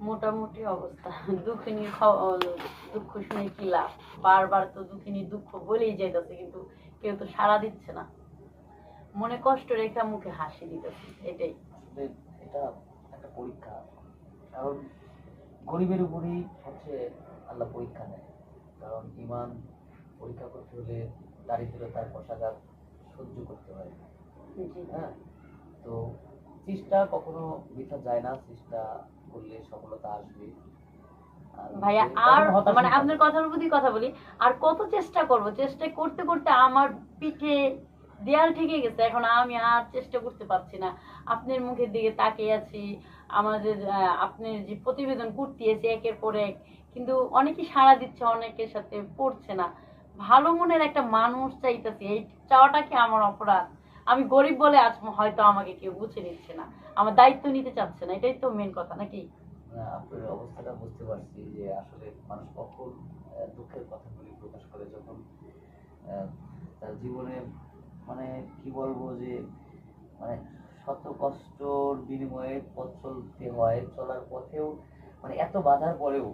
মোটামুটি অবস্থা। দুঃখিনীর দুঃখ শুনে কি লাভ? বারবার তো দুঃখিনীর দুঃখ বলেই যাইতেছে কিন্তু কেউ তো সাড়া দিচ্ছে না। মনে কষ্ট রেখা মুখে হাসি দিতেছে এটাই। এটা একটা পরীক্ষা। কারণ গরিবের উপরই হচ্ছে আল্লাহ পরীক্ষা নেয়। কারণ ইমান পরীক্ষা করতে হলে দারিদ্রতার কষাঘাত সহ্য করতে হয়। হ্যাঁ? তো চেষ্টা কখনো বৃথা যায় না চেষ্টা করলে সফলতা আসবে। ভাইয়া আর মানে আপনার কথার প্রতি কথা বলি আর কত চেষ্টা করব চেষ্টা করতে করতে আমার পিঠে দেয়াল ঠেকে গেছে এখন আমি আর চেষ্টা করতে পারছি না। আপনার মুখের দিকে তাকিয়ে আছি আমাদের আপনি যে প্রতিবেদন করতে করতেছে একের পর এক কিন্তু অনেকেই সাড়া দিচ্ছে অনেকের সাথে পড়ছে না। ভালো মনের একটা মানুষ চাইতেছি এই চাওয়াটা কি আমার অপরাধ? আমি গরিব বলে আজ হয়তো আমাকে কেউ বুঝে নিচ্ছে না। আমার দায়িত্ব নিতে চাচ্ছে না, এটাই তো মেন কথা, নাকি? আপনার অবস্থাটা বুঝতে পারছি যে আসলে মানুষ কখন দুঃখের কথাগুলি প্রকাশ করে যখন তার জীবনে মানে কি বলব যে মানে শত কষ্টর বিনিময়ে পথ চলতে হয়, চলার পথেও মানে এত বাধার পরেও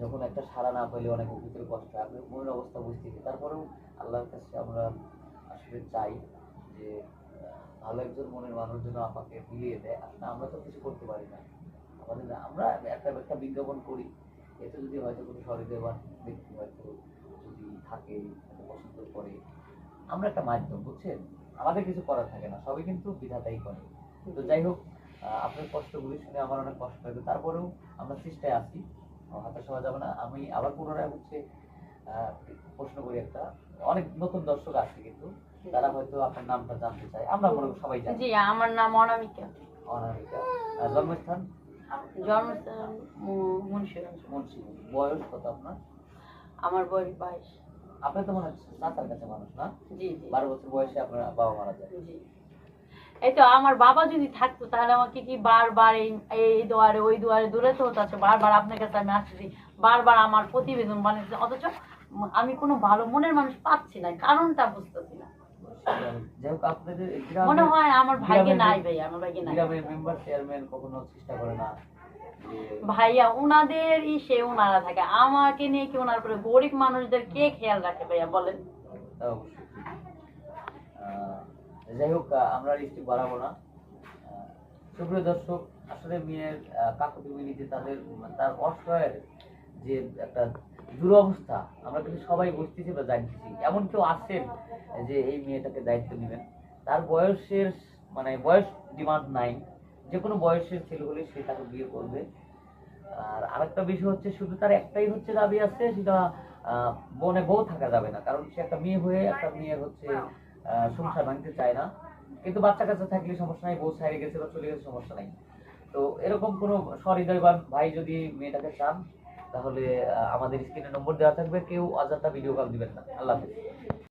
যখন একটা সাড়া না পেলে অনেক ভিতরে কষ্ট হয়, আপনার মনের অবস্থা বুঝতেছি তারপরেও আল্লাহর কাছে আমরা আসলে চাই। যে ভালো একজন মনের মানুষ যেন আমাকে মিলিয়ে দেয়, আসলে আমরা তো কিছু করতে পারি না। আমাদের আমরা একটা একটা বিজ্ঞাপন করি। এতে যদি হয়তো কোনো সহৃদয়বান ব্যক্তি হয়তো যদি থাকে পছন্দ করে। আমরা একটা মাধ্যম, বুঝছেন? আমাদের কিছু করার থাকে না, সবই কিন্তু বিধাতাই করে। তো যাই হোক আপনার কষ্টগুলি শুনে আমার অনেক কষ্ট লাগে তারপরেও আমরা চেষ্টায় আছি হতাশ হওয়া যাবে না। আমি আবার পুনরায় হচ্ছে প্রশ্ন করি একটা। অনেক নতুন দর্শক আছে কিন্তু তারা হয়তো আপনার নামটা জানতে চায়। আমরা মনে সবাই জানি। জি আমার নাম অনামিকা। অনামিকা। জন্মস্থান? জন্মস্থান মুন্সিগঞ্জ। মুন্সিগঞ্জ বয়স কত আপনার? আমার বয়স বাইশ। আপনি তো মনে হচ্ছে চাচার কাছে মানুষ না? জি জি। বারো বছর বয়সে আপনার বাবা মারা যায়। জি। এই তো আমার বাবা যদি থাকতো তাহলে আমাকে কি বারবার এই এই দুয়ারে ওই দুয়ারে দূরে তো হতো? বারবার আপনার কাছে আমি আসছি। বারবার আমার প্রতিবেদন বানিয়েছে। অথচ আমি কোনো ভালো মনের মানুষ পাচ্ছি না কারণটা বুঝতেছি না। মনে হয় আমার ভাইকে নাই ভাই আমার ভাইকে নাই। মেম্বার চেয়ারম্যান কখনো চেষ্টা করে না ভাইয়া উনাদের সে উনারা থাকে। আমাকে নিয়ে কি ওনার পরে গরিব মানুষদের কে খেয়াল রাখে ভাইয়া বলেন? যাই হোক আমরা স্টিক বাড়াবো না। সুপ্রিয় দর্শক আসলে মেয়ের আহ, কাকুতি মিনিতে তাদের তার অসহায়ের যে একটা দুরবস্থা। আমরা কিন্তু সবাই বুঝতেছি বা জানতেছি। এমন কেউ আছেন যে এই মেয়েটাকে দায়িত্ব নেবেন? তার বয়সের মানে বয়স ডিমান্ড নাই। যে কোনো বয়সের ছেলে হলে সে তাকে বিয়ে করবে। আর আরেকটা বিষয় হচ্ছে, শুধু তার একটাই হচ্ছে দাবি আছে, সেটা বনে বউ থাকা যাবে না। কারণ সে একটা মেয়ে হয়ে একটা মেয়ের হচ্ছে সংসার ভাঙতে চায় না। কিন্তু বাচ্চা কাচ্চা থাকলে সমস্যা নাই, বউ ছাড়ে গেছে বা চলে গেছে, সমস্যা নাই। তো এরকম কোনো সহৃদয়বান ভাই যদি মেয়েটাকে চান তাহলে আমাদের স্ক্রিনে নম্বর দেওয়া থাকবে কেউ অযথা ভিডিও কল দিবেন না। আল্লাহ হাফেজ।